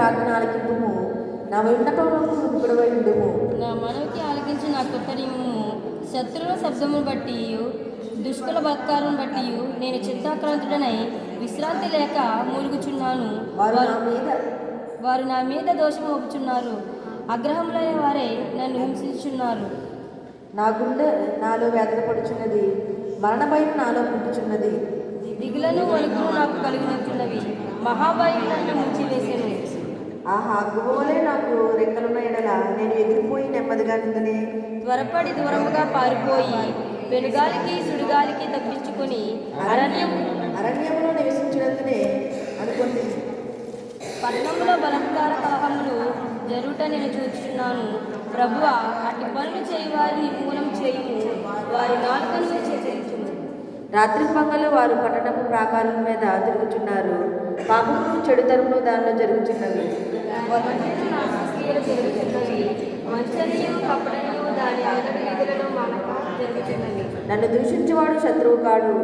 ప్రార్థన ఆలకింపుము నా విన్నపములకు ఉండుము. నా మనవికి ఆలకించి నా కృతనియము శత్రువుల శబ్దమును బట్టి దుష్కుల బలత్కారం బట్టి నేను చిత్తాక్రాంతుడనై విశ్రాంతి లేక మూలుగుచున్నాను. వారు నా మీద వారు నా మీద దోషం మోపుచున్నారు. అగ్రహములైన వారే నన్ను హింసించుచున్నారు నా గుండె నాలో వేదన పడుచున్నది. మరణ భయం నాలో పుట్టుచున్నది. దిగులను వణుకును నాకు కలిగినట్టున్నవి మహాభయం నన్ను ముంచివేసెను ఆహా గువ్వలే నాకు రెక్కలున్న ఎడల. నేను ఎగిరిపోయి నెమ్మదిగా నిందనే. త్వరపడి దూరముగా పారిపోయి పెనుగాలికి సుడిగాలికి తప్పించుకొని అరణ్యం అరణ్యంలో నివసించినందునే అనుకుంది. పట్టణంలో బలత్కార కలహములు జరుగుట నేను చూచుచున్నాను. ప్రభువ అట్టి పనులు చేయి వారిని నిర్మూలం చేయుము. వారి నాలుకను చేయించుము రాత్రి వారు పట్టణపు ప్రాకారం మీద తిరుగుచున్నారు. పాపము చెడుతనము దానిలో జరుగుచున్నవి. దాని జరుగుతున్నవి నన్ను దూషించేవాడు శత్రువు కాడు.